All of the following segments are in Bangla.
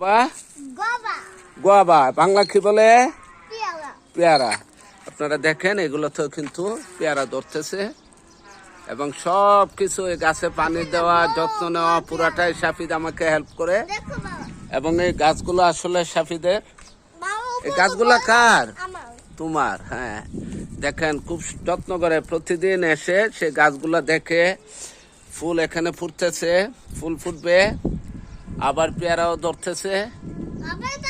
বা? গোয়াবা বাংলা কি বলে? পেয়ারা। আপনারা দেখেন এগুলো তো কিন্তু পেয়ারা ধরতেছে। এবং সব কিছু এই গাছে পানি দেওয়া যত্ন নেওয়া পুরাটাই সাফিদ আমাকে হেল্প করে। এবং এই গাছগুলো আসলে সাফিদের। এই গাছগুলা কার? তোমার হ্যাঁ। দেখেন খুব যত্ন করে প্রতিদিন এসে সে গাছগুলো দেখে ফুল এখানে ফুটতেছে ফুল ফুটবে। আবার পেয়ারাও ধরতেছে।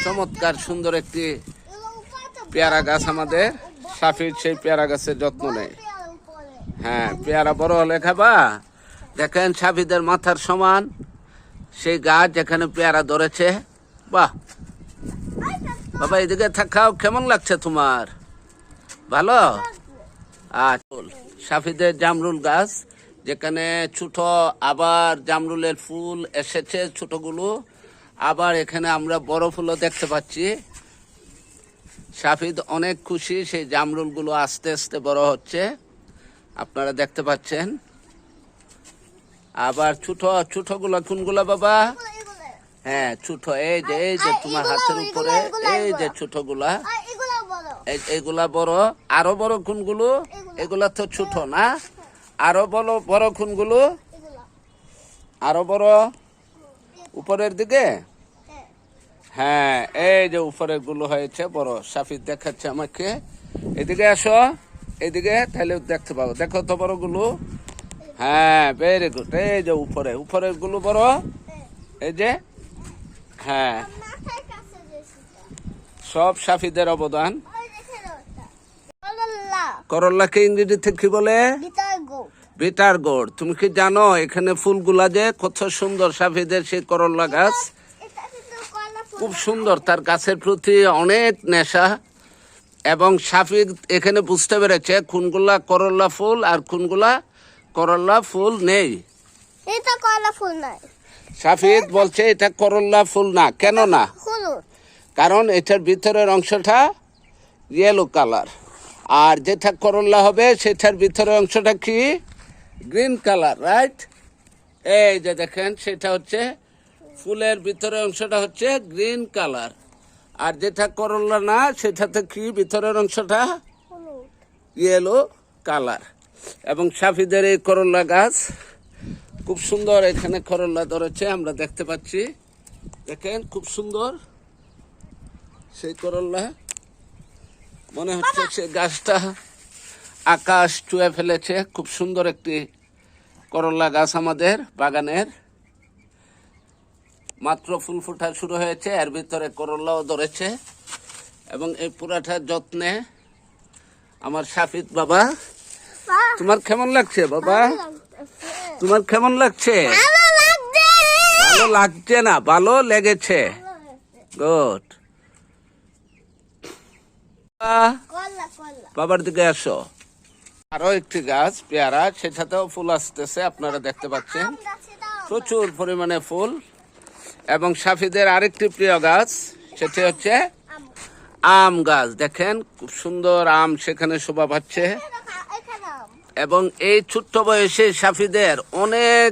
চমৎকার সুন্দর একটি পেয়ারা গাছ আমাদের। সাফির সেই পেয়ারা গাছের যত্ন নেয়। হ্যাঁ পেয়ারা বড় হলে খাবা। দেখেন সাফিদের মাথার সমান। সেই গাছ যেখানে পেয়ারা ধরেছে। বাহ! বাবা, এদিকে থাকাও কেমন লাগছে তোমার? ভালো? আচ্ছা সাফিদের জামরুল গাছ। যেখানে ছোট আবার জামরুলের ফুল এসেছে ছোটগুলো। আবার এখানে আমরা বড় ফুলও দেখতে পাচ্ছি। সাফিদ অনেক খুশি সেই জামরুলগুলো আস্তে আস্তে বড় হচ্ছে। আপনারা দেখতে পাচ্ছেন। আবার ছোট ছোটগুলো কোনগুলো বাবা? হ্যাঁ ছোট এই যে এই যে তোমার হাতের উপরে এই যে। ছোটগুলা। এগুলো বড়। আরও বড় কোনগুলো। এগুলা তো ছোট না? আরও বড় বড় এগুলো। আরও বড়? উপরের দিকে? হ্যাঁ এই যে উপরেরগুলো হয়েছে বড়। সাফিদ দেখাচ্ছে আমাকে। এদিকে আসো এদিকে তাহলে দেখতে পাবো। দেখো তো বড়গুলো হ্যাঁ ভেরি গুড এই যে উপরে উপরেরগুলো বড়? এই যে? হ্যাঁ। সব সাফিদের অবদান। করল্লাকে ইংরেজিতে কি বলে? ভিতর গোট গোড়। তুমি কি জানো এখানে ফুলগুলা যে কত সুন্দর সাফিদের সেই করল্লা গাছ? খুব সুন্দর তার গাছের প্রতি অনেক নেশা। এবং সাফিক এখানে বুঝতে পেরেছে কোনগুলা করল্লা ফুল আর কোনগুলা করল্লা ফুল নেই। এটা ফুল সাফিদ বলছে এটা করল্লা ফুল না কেন না? কারণ এটার ভিতরের অংশটা ইয়েলো কালার আর যেটা করল্লা হবে সেটার ভিতরের অংশটা কি? গ্রিন কালার রাইট এই যে দেখেন সেটা হচ্ছে ফুলের ভিতরের অংশটা হচ্ছে গ্রিন কালার আর যেটা করল্লা না সেটাতে কি ভিতরের অংশটা? ইয়েলো কালার এবং সাফিদের এই করল্লা গাছ খুব সুন্দর এখানে করল্লা ধরেছে আমরা দেখতে পাচ্ছি। দেখেন খুব সুন্দর সেই করল্লা মনে হচ্ছে সে গাছটা আকাশ চুয়ে ফেলেছে। খুব সুন্দর একটি করল্লা গাছ আমাদের বাগানের। মাত্র ফুল ফোটা শুরু হয়েছে এর ভিতরে করল্লাও ধরেছে এবং এই পুরাটার যত্নে আমার সাফিদ বাবা। তোমার কেমন লাগছে বাবা? তোমার কেমন লাগছে? ভালো লাগছে। না? ভালো লেগেছে। গুড বাবার দিকে আসো। আরও একটি গাছ পেয়ারা সেটাতেও ফুল আসতেছে আপনারা দেখতে পাচ্ছেন। প্রচুর পরিমাণে ফুল। এবং সাফিদের আরেকটি প্রিয় গাছ সেটি হচ্ছে আম। গাছ। দেখেন খুব সুন্দর আম সেখানে শোভা পাচ্ছে। এবং এই ছোট্ট বয়সে সাফিদের অনেক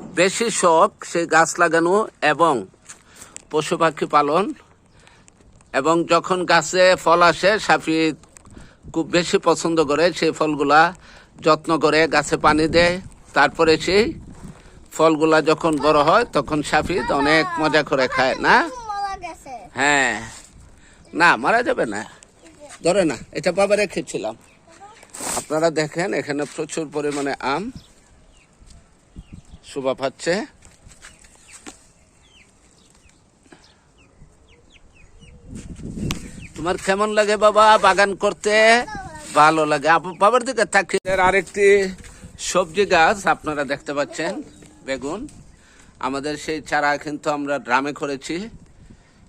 বেশি শখ সেই গাছ লাগানো এবং পশু পাখি পালন। এবং যখন গাছে ফল আসে সাফিদ খুব বেশি পছন্দ করে সেই ফলগুলা যত্ন করে গাছে পানি দেয়। তারপরে সেই ফলগুলা যখন বড় হয় তখন সাফিদ অনেক মজা করে খায় না? হ্যাঁ। না মারা যাবে না। ধরে না এটা বাবা রেখেছিলাম। আপনারা দেখেন এখানে প্রচুর পরিমাণে আম শোভা পাচ্ছে। তোমার কেমন লাগে বাবা? বাগান করতে ভালো লাগে। বাবার দিকে থাকি আরেকটি সবজি গাছ আপনারা দেখতে পাচ্ছেন বেগুন। আমাদের সেই চারা কিন্তু আমরা ড্রামে করেছি।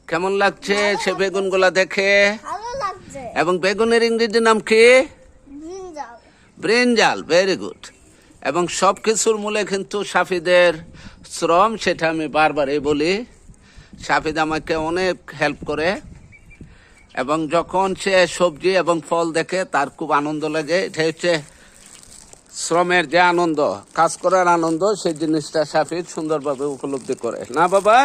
কেমন লাগছে সে বেগুনগুলা দেখে? এবং বেগুনের ইংরেজি নাম কি? ব্রেঞ্জাল। ভেরি গুড এবং সব কিছুর মূলে কিন্তু সাফিদের শ্রম সেটা আমি বারবারই বলি। সাফিদ আমাকে অনেক হেল্প করে। এবং যখন সে সবজি এবং ফল দেখে, তার খুব আনন্দ লাগে। এটা হচ্ছে শ্রমের যে আনন্দ, কাজ করার আনন্দ, সেই জিনিসটা সাফির সুন্দরভাবে উপলব্ধি করে। না বাবা?